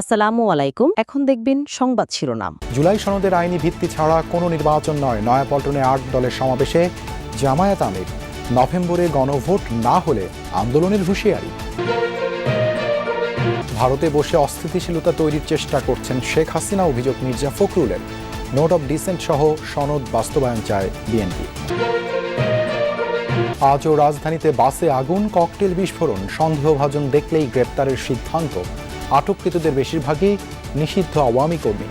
আসসালামু আলাইকুম। এখন দেখবেন সংবাদ শিরোনাম। জুলাই সনদের আইনি ভিত্তি ছাড়া কোনো নির্বাচন নয়। নয়াপল্টনে আট দলের সমাবেশে জামায়াত আমির। নভেম্বরে গণভোট না হলে আন্দোলনের হুঁশিয়ারি। ভারতে বসে অস্থিতিশীলতা তৈরির চেষ্টা করছেন শেখ হাসিনা, অভিযোগ মির্জা ফখরুলের। নোট অব ডিসেন্ট সহ সনদ বাস্তবায়ন চায় বিএনপি। আজও রাজধানীতে বাসে আগুন, ককটেল বিস্ফোরণ, সন্দেহভাজন দেখলেই গ্রেপ্তারের সিদ্ধান্ত। আটককৃতদের বেশিরভাগই নিষিদ্ধ আওয়ামী কর্মী।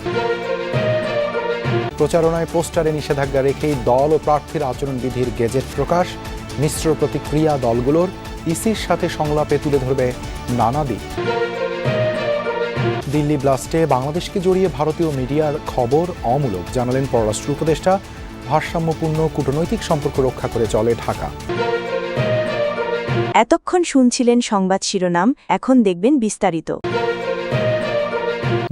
প্রচারণায় পোস্টারে নিষেধাজ্ঞা রেখেই দল ও প্রার্থীর আচরণবিধির গেজেট প্রকাশ, মিশ্র প্রতিক্রিয়া দলগুলোর ইসির সাথে সংলাপে তুলে ধরবে নানা দিক। দিল্লি ব্লাস্টে বাংলাদেশকে জড়িয়ে ভারতীয় মিডিয়ার খবর অমূলক, জানালেন পররাষ্ট্র উপদেষ্টা, ভারসাম্যপূর্ণ কূটনৈতিক সম্পর্ক রক্ষা করে চলে ঢাকা। এতক্ষণ শুনছিলেন সংবাদ শিরোনাম, এখন দেখবেন বিস্তারিত।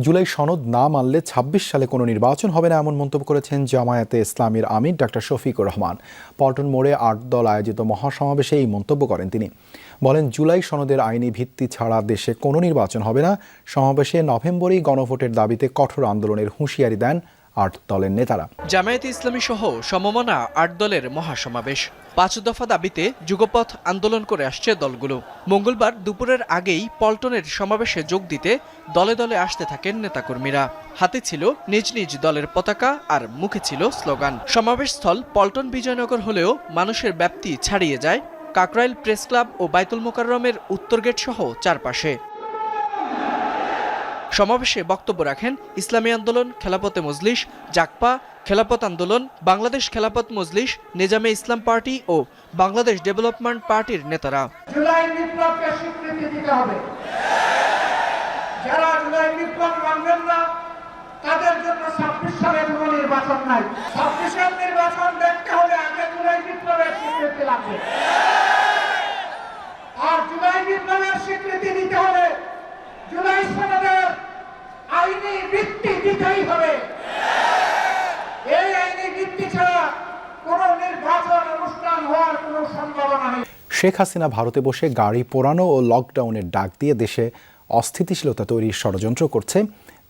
জুলাই সনদ না মানলে ২৬ সালে কোনো নির্বাচন হবে না এমন মন্তব্য করেছেন জামায়াতে ইসলামীর আমির ডাক্তার শফিকুর রহমান। পল্টন মোড়ে আট দল আয়োজিত মহাসমাবেশে এই মন্তব্য করেন তিনি। বলেন, জুলাই সনদের আইনি ভিত্তি ছাড়া দেশে কোনো নির্বাচন হবে না। সমাবেশে নভেম্বরেই গণভোটের দাবিতে কঠোর আন্দোলনের হুঁশিয়ারি দেন আট দলের নেতারা। জামায়াতে ইসলামী সহ সমমনা আট দলের মহাসমাবেশ। পাঁচ দফা দাবিতে যুগপথ আন্দোলন করে আসছে দলগুলো। মঙ্গলবার দুপুরের আগেই পল্টনের সমাবেশে যোগ দিতে দলে দলে আসতে থাকেন নেতাকর্মীরা। হাতে ছিল নিজ নিজ দলের পতাকা আর মুখে ছিল স্লোগান। সমাবেশস্থল পল্টন বিজয়নগর হলেও মানুষের ব্যাপ্তি ছাড়িয়ে যায়। কাকরাইল প্রেস ক্লাব ও বাইতুল মোকাররমের উত্তর গেট সহ চারপাশে। সমাবেশে বক্তব্য রাখেন ইসলামী আন্দোলন, খেলাপথে মজলিস জাকপা খেলাপত আন্দোলন, বাংলাদেশ খেলাপথ মজলিস, নিজামে ইসলাম পার্টি ও বাংলাদেশ ডেভেলপমেন্ট পার্টির নেতারা। হবে। আর জুলাই বিপ্লবের স্বীকৃতি দিতে হলে জুলাই দিতেই হবে। এই আইনি ভিত্তি ছাড়া নির্বাচন অনুষ্ঠান হওয়ার সম্ভাবনা নেই। শেখ হাসিনা ভারতে বসে গাড়ি পোড়ানো ও লকডাউনের ডাক দিয়ে দেশে অস্থিতিশীলতা তৈরির ষড়যন্ত্র করছে।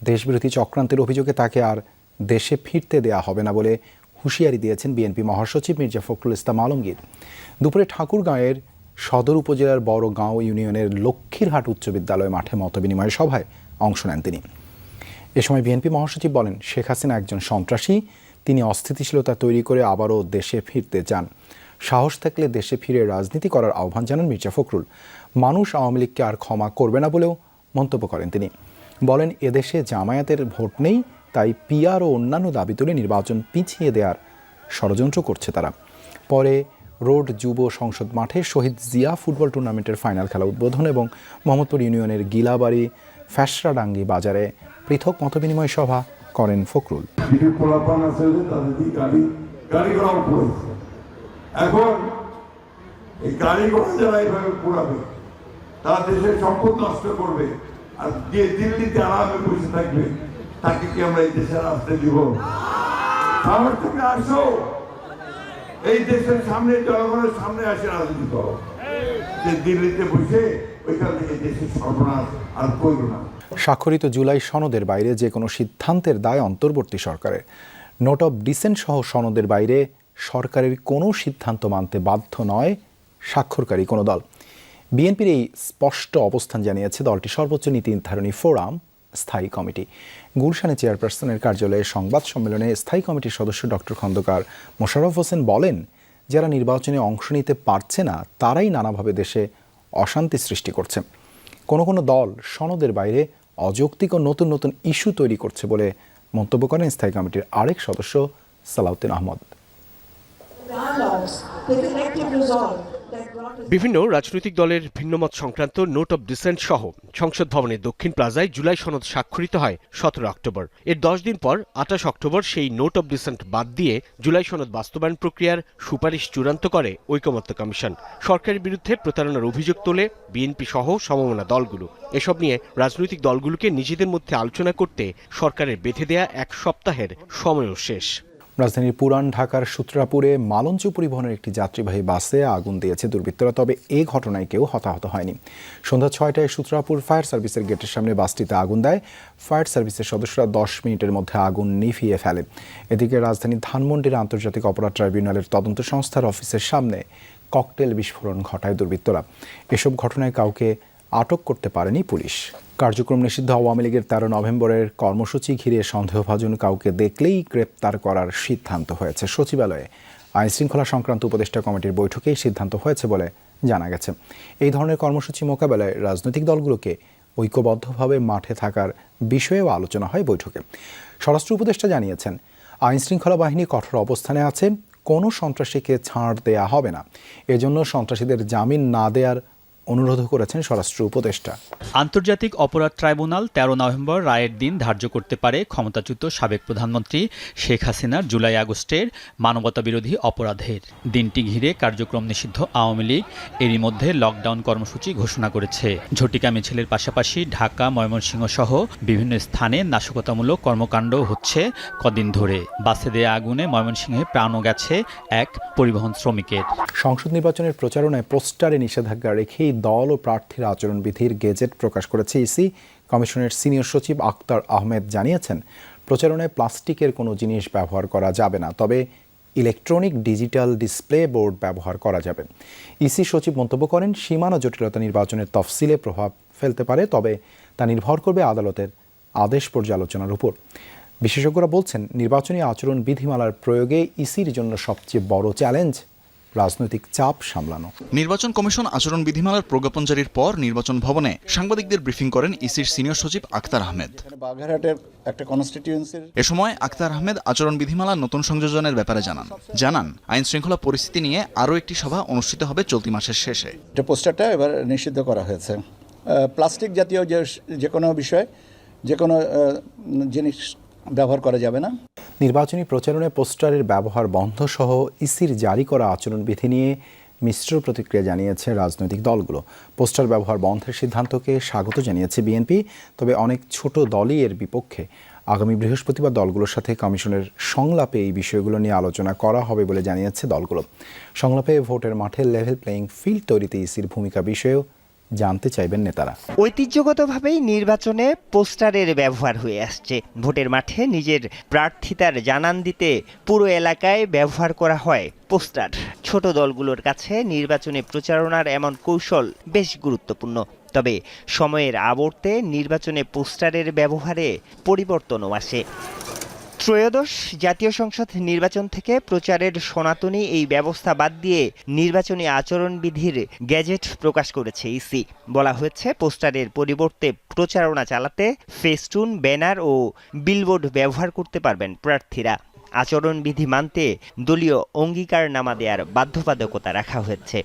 দেশবিরোধী চক্রান্তের অভিযোগে তাকে আর দেশে ফিরতে দেয়া হবে না বলে হুঁশিয়ারি দিয়েছেন বিএনপি মহাসচিব মির্জা ফখরুল ইসলাম আলমগীর। দুপুরে ঠাকুরগাঁয়ের সদর উপজেলার বড় গাঁও ইউনিয়নের লক্ষ্মীরহাট উচ্চ বিদ্যালয় মাঠে মতবিনিময় সভায় অংশ নেন তিনি। এ সময় বিএনপি মহাসচিব বলেন, শেখ হাসিনা একজন সন্ত্রাসী। তিনি অস্থিতিশীলতা তৈরি করে আবারও দেশে ফিরতে চান। সাহস থাকলে দেশে ফিরে রাজনীতি করার আহ্বান জানান মির্জা ফখরুল। মানুষ আওয়ামী লীগকে আর ক্ষমা করবে না বলেও মন্তব্য করেন তিনি। বলেন, এদেশে জামায়াতের ভোট নেই, তাই পিআর ও অন্যান্য দাবি তুলে নির্বাচন পিছিয়ে দেওয়ার ষড়যন্ত্র করছে তারা। পরে রোড যুব সংসদ মাঠে শহীদ জিয়া ফুটবল টুর্নামেন্টের ফাইনাল খেলা উদ্বোধন এবং মোহাম্মদপুর ইউনিয়নের গিলাবাড়ি ফ্যাসরাডাঙ্গি বাজারে পৃথক মতবিনিময় সভা করেন ফখরুল। এখন এই গাড়ি ঘোড়া যারা এইভাবে পোড়াবে তারা দেশের সম্পদ নষ্ট করবে আর যে দিল্লিতে আরামে বসে থাকবে, তাকে কি আমরা এই দেশে আসতে দিব? আমার থেকে আসো। এই দেশের সামনে, জনগণের সামনে আসে রাজনীতি করো। যে দিল্লিতে বসে ওইখান থেকে দেশের সর্বনাশ আর করব না। স্বাক্ষরিত জুলাই সনদের বাইরে যে কোনো সিদ্ধান্তের দায় অন্তর্বর্তী সরকারের। নোট অব ডিসেন্ট সহ সনদের বাইরে সরকারের কোনো সিদ্ধান্ত মানতে বাধ্য নয় স্বাক্ষরকারী কোনো দল। বিএনপির এই স্পষ্ট অবস্থান জানিয়েছে দলটি সর্বোচ্চ নীতি নির্ধারণী ফোরাম, স্থায়ী কমিটি। গুলশানে চেয়ারপারসনের কার্যালয়ে সংবাদ সম্মেলনে স্থায়ী কমিটির সদস্য ডক্টর খন্দকার মোশাররফ হোসেন বলেন, যারা নির্বাচনে অংশ নিতে পারছে না, তারাই নানাভাবে দেশে অশান্তি সৃষ্টি করছে। কোনো কোনো দল সনদের বাইরে অযৌক্তিক ও নতুন নতুন ইস্যু তৈরি করছে বলে মন্তব্য করেন স্থায়ী কমিটির আরেক সদস্য সালাউদ্দিন আহমদ। বিভিন্ন রাজনৈতিক দলের ভিন্নমত সংক্রান্ত নোট অব ডিসেন্ট সহ সংসদ ভবনের দক্ষিণ প্লাজায় জুলাই সনদ স্বাক্ষরিত হয় সতেরো অক্টোবর। এর দশ দিন পর আঠাশ অক্টোবর সেই নোট অব ডিসেন্ট বাদ দিয়ে জুলাই সনদ বাস্তবায়ন প্রক্রিয়ার সুপারিশ চূড়ান্ত করে ঐকমত্য কমিশন। সরকারের বিরুদ্ধে প্রতারণার অভিযোগ তোলে বিএনপি সহ সমমনা দলগুলো। এসব নিয়ে রাজনৈতিক দলগুলোকে নিজেদের মধ্যে আলোচনা করতে সরকারের বেঁধে দেয়া এক সপ্তাহের সময়ও শেষ। রাজধানীর পুরান ঢাকার সূত্রাপুরে মালঞ্চ পরিবহনের একটি যাত্রীবাহী বাসে আগুন দিয়েছে দুর্বৃত্তরা, তবে এ ঘটনায় কেউ হতাহত হয়নি। সন্ধ্যা ছয়টায় সূত্রাপুর ফায়ার সার্ভিসের গেটের সামনে বাসটিতে আগুন দেয়। ফায়ার সার্ভিসের সদস্যরা দশ মিনিটের মধ্যে আগুন নিভিয়ে ফেলে। এদিকে রাজধানীর ধানমন্ডির আন্তর্জাতিক অপরাধ ট্রাইব্যুনালের তদন্ত সংস্থার অফিসের সামনে ককটেল বিস্ফোরণ ঘটায় দুর্বৃত্তরা। এসব ঘটনায় কাউকে আটক করতে পারেনি পুলিশ। কার্যক্রম নিষিদ্ধ আওয়ামী লীগের তেরো নভেম্বরের কর্মসূচি ঘিরে সন্দেহভাজন কাউকে দেখলেই গ্রেপ্তার করার সিদ্ধান্ত হয়েছে। সচিবালয়ে আইন শৃঙ্খলা সংক্রান্ত উপদেষ্টা কমিটির বৈঠকেই সিদ্ধান্ত হয়েছে বলে জানা গেছে। এই ধরনের কর্মসূচি মোকাবেলায় রাজনৈতিক দলগুলোকে ঐক্যবদ্ধভাবে মাঠে থাকার বিষয়েও আলোচনা হয় বৈঠকে। স্বরাষ্ট্র উপদেষ্টা জানিয়েছেন আইন শৃঙ্খলা বাহিনী কঠোর অবস্থানে আছে, কোনো সন্ত্রাসীকে ছাড় দেয়া হবে না। এজন্য সন্ত্রাসীদের জামিন না দেওয়ার অনুরোধ করেছেন স্বরাষ্ট্র উপদেষ্টা। আন্তর্জাতিক অপরাধ ট্রাইব্যুনাল তেরো নভেম্বর রায়ের দিন ধার্য করতে পারে ক্ষমতাচ্যুত সাবেক প্রধানমন্ত্রী শেখ হাসিনার জুলাই আগস্টের মানবতাবিরোধী অপরাধের। দিনটি ঘিরে কার্যক্রম নিষিদ্ধ আওয়ামী লীগ। এরই মধ্যে লকডাউন কর্মসূচি ঘোষণা করেছে। ঝটিকা মিছিলের পাশাপাশি ঢাকা ময়মনসিংহ সহ বিভিন্ন স্থানে নাশকতামূলক কর্মকাণ্ড হচ্ছে কদিন ধরে। বাসে দেয়া আগুনে ময়মনসিংহে প্রাণও গেছে এক পরিবহন শ্রমিকের। সংসদ নির্বাচনের প্রচারণায় পোস্টারে নিষেধাজ্ঞা রেখেই দল ও প্রার্থীর আচরণবিধির গেজেট প্রকাশ করেছে ইসি। কমিশনের সিনিয়র সচিব আক্তার আহমেদ জানিয়েছেন, প্রচারণায় প্লাস্টিকের কোনো জিনিস ব্যবহার করা যাবে না, তবে ইলেকট্রনিক ডিজিটাল ডিসপ্লে বোর্ড ব্যবহার করা যাবে। ইসি সচিব মন্তব্য করেন, সীমানা জটিলতা নির্বাচনের তফসিলে প্রভাব ফেলতে পারে, তবে তা নির্ভর করবে আদালতের আদেশ পর্যালোচনার উপর। বিশেষজ্ঞরা বলছেন, নির্বাচনী আচরণ বিধিমালার প্রয়োগে ইসির জন্য সবচেয়ে বড় চ্যালেঞ্জ রাজনৈতিক চাপ সামলানো। নির্বাচন কমিশন আচরণ বিধিমালার প্রজ্ঞাপন জারির পর নির্বাচন ভবনে সাংবাদিকদের ব্রিফিং করেন ইসির সিনিয়র সচিব আক্তার আহমেদ। বাগেরহাটের একটা কনস্টিটিউয়েন্সির এ সময় আক্তার আহমেদ আচরণ বিধিমালার নতুন সংযোজনের ব্যাপারে জানান। জানান আইন শৃঙ্খলা পরিস্থিতি নিয়ে আরও একটি সভা অনুষ্ঠিত হবে চলতি মাসের শেষে। এটা পোস্টারটা এবার নিষিদ্ধ করা হয়েছে। প্লাস্টিক জাতীয় যে যে কোনো বিষয় যে কোনো জিনিস ব্যবহার করা যাবে না। নির্বাচনী প্রচারণায় পোস্টারের ব্যবহার বন্ধ সহ ইসির জারি করা আচরণবিধি নিয়ে মিশ্র প্রতিক্রিয়া জানিয়েছে রাজনৈতিক দলগুলো। পোস্টার ব্যবহার বন্ধের সিদ্ধান্তকে স্বাগত জানিয়েছে বিএনপি, তবে অনেক ছোট দলই এর বিপক্ষে। আগামী বৃহস্পতিবার দলগুলোর সাথে কমিশনের সংলাপে এই বিষয়গুলো নিয়ে আলোচনা করা হবে বলে জানিয়েছে দলগুলো। সংলাপে ভোটের মাঠে লেভেল প্লেয়িং ফিল্ড তৈরিতে ইসির ভূমিকা বিষয়েও জানতে চাইবেন নেতারা। ঐতিহ্যগতভাবেই নির্বাচনে পোস্টারের ব্যবহার হয়ে আসছে। ভোটের মাঠে নিজের প্রার্থিতার জানান দিতে পুরো এলাকায় ব্যবহার করা হয় পোস্টার। ছোট দলগুলোর কাছে নির্বাচনে প্রচারণার এমন কৌশল বেশ গুরুত্বপূর্ণ। তবে সময়ের আবর্তে নির্বাচনে পোস্টারের ব্যবহারে পরিবর্তনও আসে। ত্রয়োদশ জাতীয় সংসদ নির্বাচন থেকে প্রচারের সনাতনী এই ব্যবস্থা বাদ দিয়ে নির্বাচনী আচরণবিধির গ্যাজেট প্রকাশ করেছে ইসি। বলা হয়েছে, পোস্টারের পরিবর্তে প্রচারণা চালাতে ফেস্টুন, ব্যানার ও বিলবোর্ড ব্যবহার করতে পারবেন প্রার্থীরা। আচরণবিধি মানতে দলীয় অঙ্গীকারনামা দেওয়ার বাধ্যবাধকতা রাখা হয়েছে।